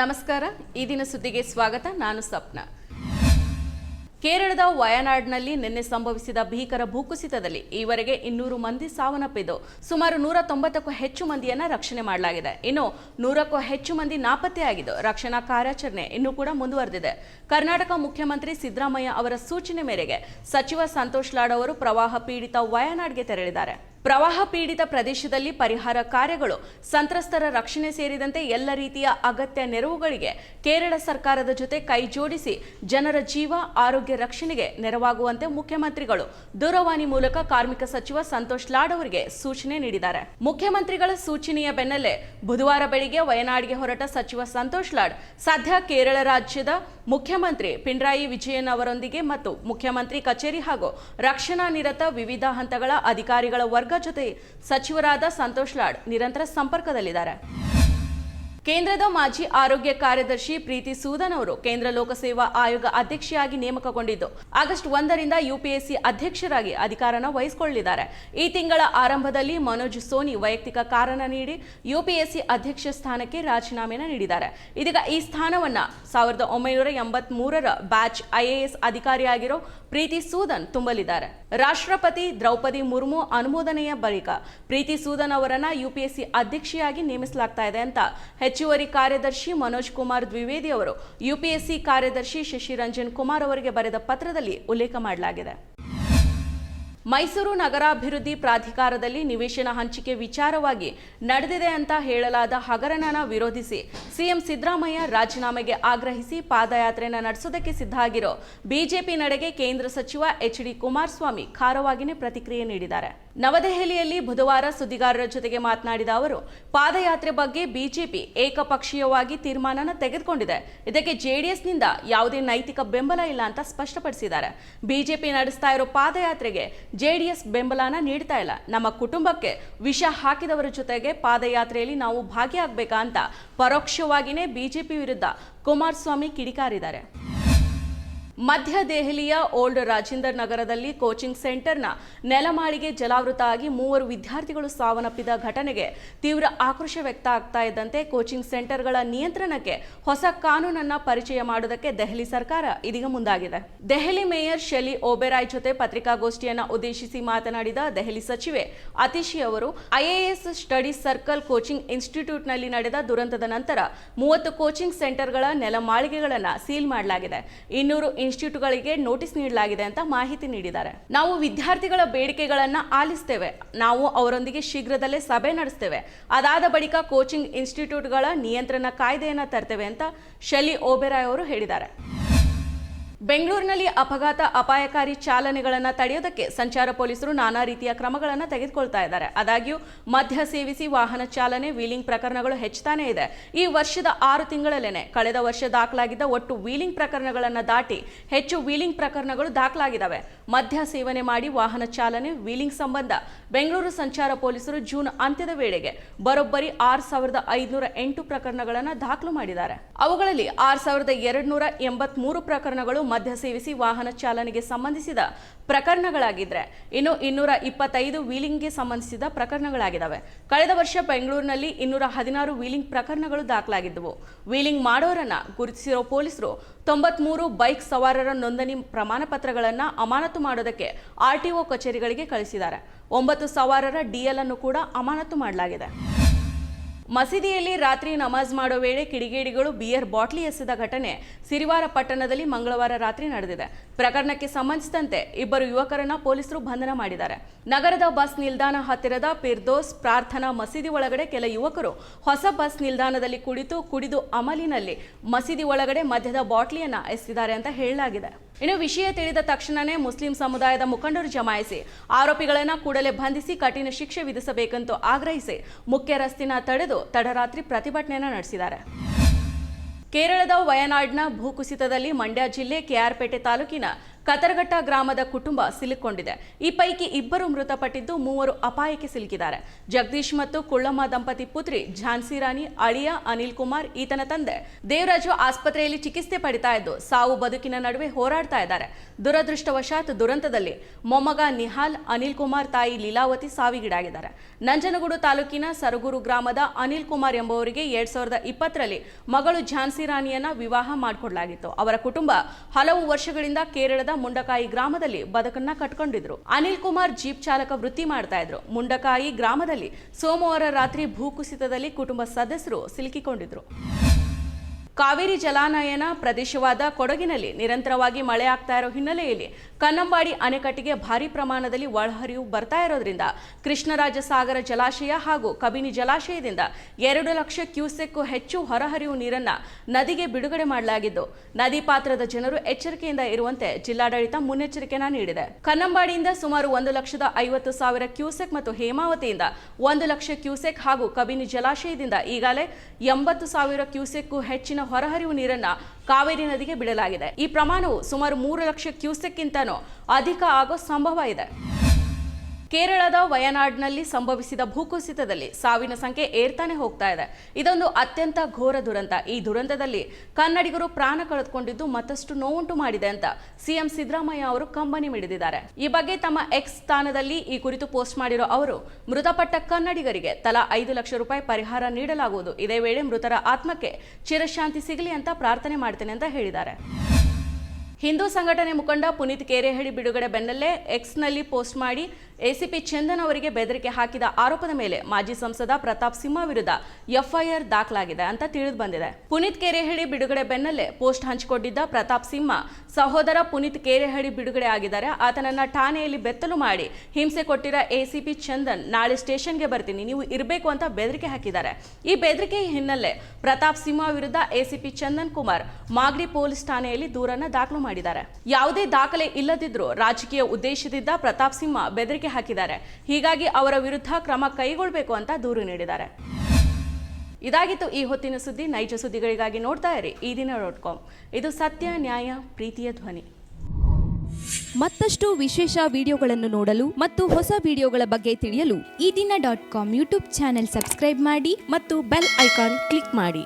ನಮಸ್ಕಾರ. ಈ ದಿನ ಸುದ್ದಿಗೆ ಸ್ವಾಗತ. ನಾನು ಸಪ್ನ ಕೇರಳದ ವಯನಾಡ್ನಲ್ಲಿ ನಿನ್ನೆ ಸಂಭವಿಸಿದ ಭೀಕರ ಭೂಕುಸಿತದಲ್ಲಿ ಈವರೆಗೆ ಇನ್ನೂರು ಮಂದಿ ಸಾವನ್ನಪ್ಪಿದ್ದು, ಸುಮಾರು ನೂರ ತೊಂಬತ್ತಕ್ಕೂ ಹೆಚ್ಚು ಮಂದಿಯನ್ನ ರಕ್ಷಣೆ ಮಾಡಲಾಗಿದೆ. ಇನ್ನು ನೂರಕ್ಕೂ ಹೆಚ್ಚು ಮಂದಿ ನಾಪತ್ತೆಯಾಗಿದ್ದು ರಕ್ಷಣಾ ಕಾರ್ಯಾಚರಣೆ ಇನ್ನೂ ಕೂಡ ಮುಂದುವರೆದಿದೆ. ಕರ್ನಾಟಕ ಮುಖ್ಯಮಂತ್ರಿ ಸಿದ್ದರಾಮಯ್ಯ ಅವರ ಸೂಚನೆ ಮೇರೆಗೆ ಸಚಿವ ಸಂತೋಷ್ ಲಾಡ್ ಅವರು ಪ್ರವಾಹ ಪೀಡಿತ ವಯನಾಡ್ಗೆ ತೆರಳಿದ್ದಾರೆ. ಪ್ರವಾಹ ಪೀಡಿತ ಪ್ರದೇಶದಲ್ಲಿ ಪರಿಹಾರ ಕಾರ್ಯಗಳು, ಸಂತ್ರಸ್ತರ ರಕ್ಷಣೆ ಸೇರಿದಂತೆ ಎಲ್ಲ ರೀತಿಯ ಅಗತ್ಯ ನೆರವುಗಳಿಗೆ ಕೇರಳ ಸರ್ಕಾರದ ಜೊತೆ ಕೈ ಜೋಡಿಸಿ ಜನರ ಜೀವ, ಆರೋಗ್ಯ ರಕ್ಷಣೆಗೆ ನೆರವಾಗುವಂತೆ ಮುಖ್ಯಮಂತ್ರಿಗಳು ದೂರವಾಣಿ ಮೂಲಕ ಕಾರ್ಮಿಕ ಸಚಿವ ಸಂತೋಷ್ ಲಾಡ್ ಅವರಿಗೆ ಸೂಚನೆ ನೀಡಿದ್ದಾರೆ. ಮುಖ್ಯಮಂತ್ರಿಗಳ ಸೂಚನೆಯ ಬೆನ್ನಲ್ಲೇ ಬುಧವಾರ ಬೆಳಿಗ್ಗೆ ವಯನಾಡ್ಗೆ ಹೊರಟ ಸಚಿವ ಸಂತೋಷ್ ಲಾಡ್, ಸದ್ಯ ಕೇರಳ ರಾಜ್ಯದ ಮುಖ್ಯಮಂತ್ರಿ ಪಿಣರಾಯಿ ವಿಜಯನ್ ಅವರೊಂದಿಗೆ ಮತ್ತು ಮುಖ್ಯಮಂತ್ರಿ ಕಚೇರಿ ಹಾಗೂ ರಕ್ಷಣಾ ನಿರತ ವಿವಿಧ ಹಂತಗಳ ಅಧಿಕಾರಿಗಳ ವರ್ಗ ಜೊತೆ ಸಚಿವರಾದ ಸಂತೋಷ್ ಲಾಡ್ ನಿರಂತರ ಸಂಪರ್ಕದಲ್ಲಿದ್ದಾರೆ. ಕೇಂದ್ರದ ಮಾಜಿ ಆರೋಗ್ಯ ಕಾರ್ಯದರ್ಶಿ ಪ್ರೀತಿ ಸೂದನ್ ಅವರು ಕೇಂದ್ರ ಲೋಕಸೇವಾ ಆಯೋಗ ಅಧ್ಯಕ್ಷೆಯಾಗಿ ನೇಮಕಗೊಂಡಿದ್ದು. ಆಗಸ್ಟ್ ಒಂದರಿಂದ ಯುಪಿಎಸ್ಸಿ ಅಧ್ಯಕ್ಷರಾಗಿ ಅಧಿಕಾರನ ವಹಿಸಿಕೊಳ್ಳಲಿದ್ದಾರೆ. ಈ ತಿಂಗಳ ಆರಂಭದಲ್ಲಿ ಮನೋಜ್ ಸೋನಿ ವೈಯಕ್ತಿಕ ಕಾರಣ ನೀಡಿ ಯುಪಿಎಸ್ಸಿ ಅಧ್ಯಕ್ಷ ಸ್ಥಾನಕ್ಕೆ ರಾಜೀನಾಮೆನ ನೀಡಿದ್ದಾರೆ. ಇದೀಗ ಈ ಸ್ಥಾನವನ್ನ ಸಾವಿರದ ಒಂಬೈನೂರ ಎಂಬತ್ ಬ್ಯಾಚ್ ಐಎಎಸ್ ಅಧಿಕಾರಿಯಾಗಿರೋ ಪ್ರೀತಿ ಸೂದನ್ ತುಂಬಲಿದ್ದಾರೆ. ರಾಷ್ಟ್ರಪತಿ ದ್ರೌಪದಿ ಮುರ್ಮು ಅನುಮೋದನೆಯ ಬಳಿಕ ಪ್ರೀತಿ ಸೂದನ್ ಅವರನ್ನ ಯುಪಿಎಸ್ಸಿ ಅಧ್ಯಕ್ಷೆಯಾಗಿ ನೇಮಿಸಲಾಗ್ತಾ ಇದೆ ಅಂತ ಹೆಚ್ಚುವರಿ ಕಾರ್ಯದರ್ಶಿ ಮನೋಜ್ ಕುಮಾರ್ ದ್ವಿವೇದಿ ಅವರು, ಯುಪಿಎಸ್ಸಿ ಕಾರ್ಯದರ್ಶಿ ಶಶಿರಂಜನ್ ಕುಮಾರ್ ಅವರಿಗೆ ಬರೆದ ಪತ್ರದಲ್ಲಿ ಉಲ್ಲೇಖ ಮಾಡಲಾಗಿದೆ. ಮೈಸೂರು ನಗರಾಭಿವೃದ್ಧಿ ಪ್ರಾಧಿಕಾರದಲ್ಲಿ ನಿವೇಶನ ಹಂಚಿಕೆ ವಿಚಾರವಾಗಿ ನಡೆದಿದೆ ಅಂತ ಹೇಳಲಾದ ಹಗರಣನ ವಿರೋಧಿಸಿ ಸಿಎಂ ಸಿದ್ದರಾಮಯ್ಯ ರಾಜೀನಾಮೆಗೆ ಆಗ್ರಹಿಸಿ ಪಾದಯಾತ್ರೆಯನ್ನು ನಡೆಸೋದಕ್ಕೆ ಸಿದ್ಧ ಆಗಿರೋ ಬಿಜೆಪಿ ನಡೆಗೆ ಕೇಂದ್ರ ಸಚಿವ ಎಚ್ ಡಿ ಕುಮಾರಸ್ವಾಮಿ ಖಾರವಾಗಿನೇ ಪ್ರತಿಕ್ರಿಯೆ ನೀಡಿದ್ದಾರೆ. ನವದೆಹಲಿಯಲ್ಲಿ ಬುಧವಾರ ಸುದ್ದಿಗಾರರ ಜೊತೆಗೆ ಮಾತನಾಡಿದ ಅವರು, ಪಾದಯಾತ್ರೆ ಬಗ್ಗೆ ಬಿಜೆಪಿ ಏಕಪಕ್ಷೀಯವಾಗಿ ತೀರ್ಮಾನನ ತೆಗೆದುಕೊಂಡಿದೆ. ಇದಕ್ಕೆ ಜೆಡಿಎಸ್ನಿಂದ ಯಾವುದೇ ನೈತಿಕ ಬೆಂಬಲ ಇಲ್ಲ ಅಂತ ಸ್ಪಷ್ಟಪಡಿಸಿದ್ದಾರೆ. ಬಿಜೆಪಿ ನಡೆಸ್ತಾ ಇರೋ ಪಾದಯಾತ್ರೆಗೆ ಜೆಡಿಎಸ್ ಬೆಂಬಲನ ನೀಡ್ತಾ ಇಲ್ಲ. ನಮ್ಮ ಕುಟುಂಬಕ್ಕೆ ವಿಷ ಹಾಕಿದವರ ಜೊತೆಗೆ ಪಾದಯಾತ್ರೆಯಲ್ಲಿ ನಾವು ಭಾಗಿಯಾಗಬೇಕಾ ಅಂತ ಪರೋಕ್ಷವಾಗಿಯೇ ಬಿಜೆಪಿ ವಿರುದ್ಧ ಕುಮಾರಸ್ವಾಮಿ ಕಿಡಿಕಾರಿದ್ದಾರೆ. ಮಧ್ಯ ದೆಹಲಿಯ ಓಲ್ಡ್ ರಾಜೇಂದರ್ ನಗರದಲ್ಲಿ ಕೋಚಿಂಗ್ ಸೆಂಟರ್ನ ನೆಲಮಾಳಿಗೆ ಜಲಾವೃತ ಆಗಿ ಮೂವರು ವಿದ್ಯಾರ್ಥಿಗಳು ಸಾವನ್ನಪ್ಪಿದ ಘಟನೆಗೆ ತೀವ್ರ ಆಕ್ರೋಶ ವ್ಯಕ್ತ ಆಗ್ತಾ ಇದ್ದಂತೆ ಕೋಚಿಂಗ್ ಸೆಂಟರ್ಗಳ ನಿಯಂತ್ರಣಕ್ಕೆ ಹೊಸ ಕಾನೂನನ್ನ ಪರಿಚಯ ಮಾಡುವುದಕ್ಕೆ ದೆಹಲಿ ಸರ್ಕಾರ ಇದೀಗ ಮುಂದಾಗಿದೆ. ದೆಹಲಿ ಮೇಯರ್ ಶೆಲಿ ಓಬೆರಾಯ್ ಜೊತೆ ಪತ್ರಿಕಾಗೋಷ್ಠಿಯನ್ನು ಉದ್ದೇಶಿಸಿ ಮಾತನಾಡಿದ ದೆಹಲಿ ಸಚಿವೆ ಅತಿಶಿ ಅವರು ಐಎಎಸ್ ಸ್ಟಡಿ ಸರ್ಕಲ್ ಕೋಚಿಂಗ್ ಇನ್ಸ್ಟಿಟ್ಯೂಟ್ನಲ್ಲಿ ನಡೆದ ದುರಂತದ ನಂತರ ಮೂವತ್ತು ಕೋಚಿಂಗ್ ಸೆಂಟರ್ಗಳ ನೆಲಮಾಳಿಗೆಗಳನ್ನು ಸೀಲ್ ಮಾಡಲಾಗಿದೆ. ಇನ್ನೂರು ಇನ್ಸ್ಟಿಟ್ಯೂಟ್ಗಳಿಗೆ ನೋಟಿಸ್ ನೀಡಲಾಗಿದೆ ಅಂತ ಮಾಹಿತಿ ನೀಡಿದ್ದಾರೆ. ನಾವು ವಿದ್ಯಾರ್ಥಿಗಳ ಬೇಡಿಕೆಗಳನ್ನು ಆಲಿಸ್ತೇವೆ. ನಾವು ಅವರೊಂದಿಗೆ ಶೀಘ್ರದಲ್ಲೇ ಸಭೆ ನಡೆಸ್ತೇವೆ. ಅದಾದ ಬಳಿಕ ಕೋಚಿಂಗ್ ಇನ್ಸ್ಟಿಟ್ಯೂಟ್ಗಳ ನಿಯಂತ್ರಣ ಕಾಯ್ದೆಯನ್ನು ತರ್ತೇವೆ ಅಂತ ಶಲಿ ಓಬೆರಾಯ್ ಅವರು ಹೇಳಿದ್ದಾರೆ. ಬೆಂಗಳೂರಿನಲ್ಲಿ ಅಪಘಾತ ಅಪಾಯಕಾರಿ ಚಾಲನೆಗಳನ್ನು ತಡೆಯೋದಕ್ಕೆ ಸಂಚಾರ ಪೊಲೀಸರು ನಾನಾ ರೀತಿಯ ಕ್ರಮಗಳನ್ನು ತೆಗೆದುಕೊಳ್ತಾ ಇದ್ದಾರೆ. ಆದಾಗ್ಯೂ, ಮದ್ಯ ಸೇವಿಸಿ ವಾಹನ ಚಾಲನೆ, ವೀಲಿಂಗ್ ಪ್ರಕರಣಗಳು ಹೆಚ್ಚುತ್ತಾನೇ ಇದೆ. ಈ ವರ್ಷದ ಆರು ತಿಂಗಳಲ್ಲೇನೆ ಕಳೆದ ವರ್ಷ ದಾಖಲಾಗಿದ್ದ ಒಟ್ಟು ವೀಲಿಂಗ್ ಪ್ರಕರಣಗಳನ್ನು ದಾಟಿ ಹೆಚ್ಚು ವೀಲಿಂಗ್ ಪ್ರಕರಣಗಳು ದಾಖಲಾಗಿದ್ದಾವೆ ಮದ್ಯ ಸೇವನೆ ಮಾಡಿ ವಾಹನ ಚಾಲನೆ, ವೀಲಿಂಗ್ ಸಂಬಂಧ. ಬೆಂಗಳೂರು ಸಂಚಾರ ಪೊಲೀಸರು ಜೂನ್ ಅಂತ್ಯದ ವೇಳೆಗೆ ಬರೋಬ್ಬರಿ ಆರ್ ಸಾವಿರದ ಐದುನೂರ ಎಂಟು ಪ್ರಕರಣಗಳನ್ನು ದಾಖಲು ಮಾಡಿದ್ದಾರೆ. ಅವುಗಳಲ್ಲಿ ಆರು ಸಾವಿರದ ಎರಡು ನೂರ ಎಂಬತ್ಮೂರು ಪ್ರಕರಣಗಳು ಮದ್ಯ ಸೇವಿಸಿ ವಾಹನ ಚಾಲನೆಗೆ ಸಂಬಂಧಿಸಿದ ಪ್ರಕರಣಗಳಾಗಿದ್ರೆ, ಇನ್ನು ಇನ್ನೂರ ಇಪ್ಪತ್ತೈದು ವೀಲಿಂಗ್ಗೆ ಸಂಬಂಧಿಸಿದ ಪ್ರಕರಣಗಳಾಗಿದ್ದಾವೆ ಕಳೆದ ವರ್ಷ ಬೆಂಗಳೂರಿನಲ್ಲಿ ಇನ್ನೂರ ಹದಿನಾರು ವೀಲಿಂಗ್ ಪ್ರಕರಣಗಳು ದಾಖಲಾಗಿದ್ದವು. ವೀಲಿಂಗ್ ಮಾಡೋರನ್ನ ಗುರುತಿಸಿರೋ ಪೊಲೀಸರು ತೊಂಬತ್ಮೂರು ಬೈಕ್ ಸವಾರರ ನೋಂದಣಿ ಪ್ರಮಾಣ ಪತ್ರಗಳನ್ನು ಅಮಾನತು ಮಾಡೋದಕ್ಕೆ ಆರ್ ಟಿ ಒ ಕಚೇರಿಗಳಿಗೆ ಕಳಿಸಿದ್ದಾರೆ. ಒಂಬತ್ತು ಸವಾರರ ಡಿಎಲ್ ಅನ್ನು ಕೂಡ ಅಮಾನತು ಮಾಡಲಾಗಿದೆ. ಮಸೀದಿಯಲ್ಲಿ ರಾತ್ರಿ ನಮಾಜ್ ಮಾಡೋ ವೇಳೆ ಕಿಡಿಗೇಡಿಗಳು ಬಿಯರ್ ಬಾಟ್ಲಿ ಎಸೆದ ಘಟನೆ ಸಿರಿವಾರ ಪಟ್ಟಣದಲ್ಲಿ ಮಂಗಳವಾರ ರಾತ್ರಿ ನಡೆದಿದೆ. ಪ್ರಕರಣಕ್ಕೆ ಸಂಬಂಧಿಸಿದಂತೆ ಇಬ್ಬರು ಯುವಕರನ್ನ ಪೊಲೀಸರು ಬಂಧನ ಮಾಡಿದ್ದಾರೆ. ನಗರದ ಬಸ್ ನಿಲ್ದಾಣ ಹತ್ತಿರದ ಪಿರ್ದೋಸ್ ಪ್ರಾರ್ಥನಾ ಮಸೀದಿ ಒಳಗಡೆ ಕೆಲ ಯುವಕರು ಹೊಸ ಬಸ್ ನಿಲ್ದಾಣದಲ್ಲಿ ಕುಳಿತು ಕುಡಿದು ಅಮಲಿನಲ್ಲಿ ಮಸೀದಿ ಒಳಗಡೆ ಮದ್ಯದ ಬಾಟ್ಲಿಯನ್ನ ಎಸೆದಿದ್ದಾರೆ ಅಂತ ಹೇಳಲಾಗಿದೆ. ಇನ್ನು ವಿಷಯ ತಿಳಿದ ತಕ್ಷಣವೇ ಮುಸ್ಲಿಂ ಸಮುದಾಯದ ಮುಖಂಡರು ಜಮಾಯಿಸಿ, ಆರೋಪಿಗಳನ್ನ ಕೂಡಲೇ ಬಂಧಿಸಿ ಕಠಿಣ ಶಿಕ್ಷೆ ವಿಧಿಸಬೇಕೆಂದು ಆಗ್ರಹಿಸಿ ಮುಖ್ಯ ರಸ್ತಿನ ತಡೆದು ತಡರಾತ್ರಿ ಪ್ರತಿಭಟನೆಯನ್ನು ನಡೆಸಿದ್ದಾರೆ. ಕೇರಳದ ವಯನಾಡ್ನ ಭೂಕುಸಿತದಲ್ಲಿ ಮಂಡ್ಯ ಜಿಲ್ಲೆ ಕೆಆರ್ಪೇಟೆ ತಾಲೂಕಿನ ಕತರಘಟ್ಟ ಗ್ರಾಮದ ಕುಟುಂಬ ಸಿಲುಕೊಂಡಿದೆ. ಈ ಪೈಕಿ ಇಬ್ಬರು ಮೃತಪಟ್ಟಿದ್ದು ಮೂವರು ಅಪಾಯಕ್ಕೆ ಸಿಲುಕಿದ್ದಾರೆ. ಜಗದೀಶ್ ಮತ್ತು ಕುಳ್ಳಮ್ಮ ದಂಪತಿ ಪುತ್ರಿ ಝಾನ್ಸಿ ರಾಣಿ, ಅಳಿಯ ಅನಿಲ್ ಕುಮಾರ್, ಈತನ ತಂದೆ ದೇವರಾಜು ಆಸ್ಪತ್ರೆಯಲ್ಲಿ ಚಿಕಿತ್ಸೆ ಪಡಿತಾ ಇದ್ದು ಸಾವು ಬದುಕಿನ ನಡುವೆ ಹೋರಾಡ್ತಾ ಇದ್ದಾರೆ. ದುರದೃಷ್ಟವಶಾತ್ ದುರಂತದಲ್ಲಿ ಮೊಮ್ಮಗ ನಿಹಾಲ್, ಅನಿಲ್ ಕುಮಾರ್ ತಾಯಿ ಲೀಲಾವತಿ ಸಾವಿಗೀಡಾಗಿದ್ದಾರೆ. ನಂಜನಗೂಡು ತಾಲೂಕಿನ ಸರಗೂರು ಗ್ರಾಮದ ಅನಿಲ್ ಕುಮಾರ್ ಎಂಬುವರಿಗೆ ಎರಡ್ ಸಾವಿರದ ಇಪ್ಪತ್ತರಲ್ಲಿ ಮಗಳು ಝಾನ್ಸಿ ರಾಣಿಯನ್ನ ವಿವಾಹ ಮಾಡಿಕೊಡಲಾಗಿತ್ತು. ಅವರ ಕುಟುಂಬ ಹಲವು ವರ್ಷಗಳಿಂದ ಕೇರಳದ ಮುಂಡಕಾಯಿ ಗ್ರಾಮದಲ್ಲಿ ಬದುಕನ್ನ ಕಟ್ಕೊಂಡಿದ್ರು. ಅನಿಲ್ ಕುಮಾರ್ ಜೀಪ್ ಚಾಲಕ ವೃತ್ತಿ ಮಾಡ್ತಾ ಇದ್ರು. ಮುಂಡಕಾಯಿ ಗ್ರಾಮದಲ್ಲಿ ಸೋಮವಾರ ರಾತ್ರಿ ಭೂಕುಸಿತದಲ್ಲಿ ಕುಟುಂಬ ಸದಸ್ಯರು ಸಿಲುಕಿಕೊಂಡಿದ್ರು. ಕಾವೇರಿ ಜಲಾನಯನ ಪ್ರದೇಶವಾದ ಕೊಡಗಿನಲ್ಲಿ ನಿರಂತರವಾಗಿ ಮಳೆ ಆಗ್ತಾ ಇರೋ ಹಿನ್ನೆಲೆಯಲ್ಲಿ ಕನ್ನಂಬಾಡಿ ಅಣೆಕಟ್ಟಿಗೆ ಭಾರಿ ಪ್ರಮಾಣದಲ್ಲಿ ಒಳಹರಿವು ಬರ್ತಾ ಇರೋದ್ರಿಂದ ಕೃಷ್ಣರಾಜ ಸಾಗರ ಜಲಾಶಯ ಹಾಗೂ ಕಬಿನಿ ಜಲಾಶಯದಿಂದ ಎರಡು ಲಕ್ಷ ಕ್ಯೂಸೆಕ್ ಹೆಚ್ಚು ಹೊರಹರಿವು ನೀರನ್ನ ನದಿಗೆ ಬಿಡುಗಡೆ ಮಾಡಲಾಗಿದ್ದು, ನದಿ ಪಾತ್ರದ ಜನರು ಎಚ್ಚರಿಕೆಯಿಂದ ಇರುವಂತೆ ಜಿಲ್ಲಾಡಳಿತ ಮುನ್ನೆಚ್ಚರಿಕೆಯನ್ನು ನೀಡಿದೆ. ಕನ್ನಂಬಾಡಿಯಿಂದ ಸುಮಾರು ಒಂದು ಲಕ್ಷದ ಐವತ್ತು ಸಾವಿರ ಕ್ಯೂಸೆಕ್ ಮತ್ತು ಹೇಮಾವತಿಯಿಂದ ಒಂದು ಲಕ್ಷ ಕ್ಯೂಸೆಕ್ ಹಾಗೂ ಕಬಿನಿ ಜಲಾಶಯದಿಂದ ಈಗಾಗಲೇ ಎಂಬತ್ತು ಸಾವಿರ ಕ್ಯೂಸೆಕ್ ಹೆಚ್ಚಿನ ಹೊರಹರಿವು ನೀರನ್ನ ಕಾವೇರಿ ನದಿಗೆ ಬಿಡಲಾಗಿದೆ. ಈ ಪ್ರಮಾಣವು ಸುಮಾರು ಮೂರು ಲಕ್ಷ ಕ್ಯೂಸೆಕ್ಗಿಂತನೂ ಅಧಿಕ ಆಗೋ ಸಂಭವ ಇದೆ. ಕೇರಳದ ವಯನಾಡ್ನಲ್ಲಿ ಸಂಭವಿಸಿದ ಭೂಕುಸಿತದಲ್ಲಿ ಸಾವಿನ ಸಂಖ್ಯೆ ಏರ್ತಾನೆ ಹೋಗ್ತಾ ಇದೆ. ಇದೊಂದು ಅತ್ಯಂತ ಘೋರ ದುರಂತ. ಈ ದುರಂತದಲ್ಲಿ ಕನ್ನಡಿಗರು ಪ್ರಾಣ ಕಳೆದುಕೊಂಡಿದ್ದು ಮತ್ತಷ್ಟು ನೋವುಂಟು ಮಾಡಿದೆ ಅಂತ ಸಿಎಂ ಸಿದ್ದರಾಮಯ್ಯ ಅವರು ಕಂಬನಿ ಮಿಡಿದಿದ್ದಾರೆ. ಈ ಬಗ್ಗೆ ತಮ್ಮ ಎಕ್ಸ್ ಸ್ಥಾನದಲ್ಲಿ ಈ ಕುರಿತು ಪೋಸ್ಟ್ ಮಾಡಿರೋ ಅವರು, ಮೃತಪಟ್ಟ ಕನ್ನಡಿಗರಿಗೆ ತಲಾ ಐದು ಲಕ್ಷ ರೂಪಾಯಿ ಪರಿಹಾರ ನೀಡಲಾಗುವುದು. ಇದೇ ವೇಳೆ ಮೃತರ ಆತ್ಮಕ್ಕೆ ಚಿರಶಾಂತಿ ಸಿಗಲಿ ಅಂತ ಪ್ರಾರ್ಥನೆ ಮಾಡ್ತೇನೆ ಅಂತ ಹೇಳಿದ್ದಾರೆ. ಹಿಂದೂ ಸಂಘಟನೆ ಮುಖಂಡ ಪುನೀತ್ ಕೇರೆಹಳ್ಳಿ ಬಿಡುಗಡೆ ಬೆನ್ನಲ್ಲೇ ಎಕ್ಸ್ನಲ್ಲಿ ಪೋಸ್ಟ್ ಮಾಡಿ ಎಸಿಪಿ ಚಂದನ್ ಅವರಿಗೆ ಬೆದರಿಕೆ ಹಾಕಿದ ಆರೋಪದ ಮೇಲೆ ಮಾಜಿ ಸಂಸದ ಪ್ರತಾಪ್ ಸಿಂಹ ವಿರುದ್ಧ ಎಫ್ಐಆರ್ ದಾಖಲಾಗಿದೆ ಅಂತ ತಿಳಿದು ಬಂದಿದೆ. ಪುನೀತ್ ಕೆರೆಹಳ್ಳಿ ಬಿಡುಗಡೆ ಬೆನ್ನಲ್ಲೇ ಪೋಸ್ಟ್ ಹಂಚಿಕೊಂಡಿದ್ದ ಪ್ರತಾಪ್ ಸಿಂಹ ಸಹೋದರ ಪುನೀತ್ ಕೆರೆಹಳ್ಳಿ ಬಿಡುಗಡೆ ಆಗಿದ್ದಾರೆ. ಆತನನ್ನ ಠಾಣೆಯಲ್ಲಿ ಬೆತ್ತಲು ಮಾಡಿ ಹಿಂಸೆ ಕೊಟ್ಟಿರೋ ಎಸಿಪಿ ಚಂದನ್ ನಾಳೆ ಸ್ಟೇಷನ್ಗೆ ಬರ್ತೀನಿ, ನೀವು ಇರಬೇಕು ಅಂತ ಬೆದರಿಕೆ ಹಾಕಿದ್ದಾರೆ. ಈ ಬೆದರಿಕೆ ಹಿನ್ನೆಲೆ ಪ್ರತಾಪ್ ಸಿಂಹ ವಿರುದ್ಧ ಎಸಿಪಿ ಚಂದನ್ ಕುಮಾರ್ ಮಾಗಡಿ ಪೊಲೀಸ್ ಠಾಣೆಯಲ್ಲಿ ದೂರನ್ನ ದಾಖಲು ಮಾಡಿದ್ದಾರೆ. ಯಾವುದೇ ದಾಖಲೆ ಇಲ್ಲದಿದ್ರೂ ರಾಜಕೀಯ ಉದ್ದೇಶದಿಂದ ಪ್ರತಾಪ್ ಸಿಂಹ ಬೆದರಿಕೆ ಹಾಕಿದ್ದಾರೆ. ಹೀಗಾಗಿ ಅವರ ವಿರುದ್ಧ ಕ್ರಮ ಕೈಗೊಳ್ಳಬೇಕು ಅಂತ ದೂರು ನೀಡಿದ್ದಾರೆ. ಇದಾಗಿತ್ತು ಈ ಹೊತ್ತಿನ ಸುದ್ದಿ. ನೈಜ ಸುದ್ದಿಗಳಿಗಾಗಿ ನೋಡ್ತಾ ಇರಿ. ಈ ದಿನ ಡಾಟ್ ಕಾಮ್. ಇದು ಸತ್ಯ, ನ್ಯಾಯ, ಪ್ರೀತಿಯ ಧ್ವನಿ. ಮತ್ತಷ್ಟು ವಿಶೇಷ ವಿಡಿಯೋಗಳನ್ನು ನೋಡಲು ಮತ್ತು ಹೊಸ ವಿಡಿಯೋಗಳ ಬಗ್ಗೆ ತಿಳಿಯಲು Ee Dina dot com YouTube channel subscribe ಮಾಡಿ ಮತ್ತು ಬೆಲ್ ಐಕಾನ್ ಕ್ಲಿಕ್ ಮಾಡಿ.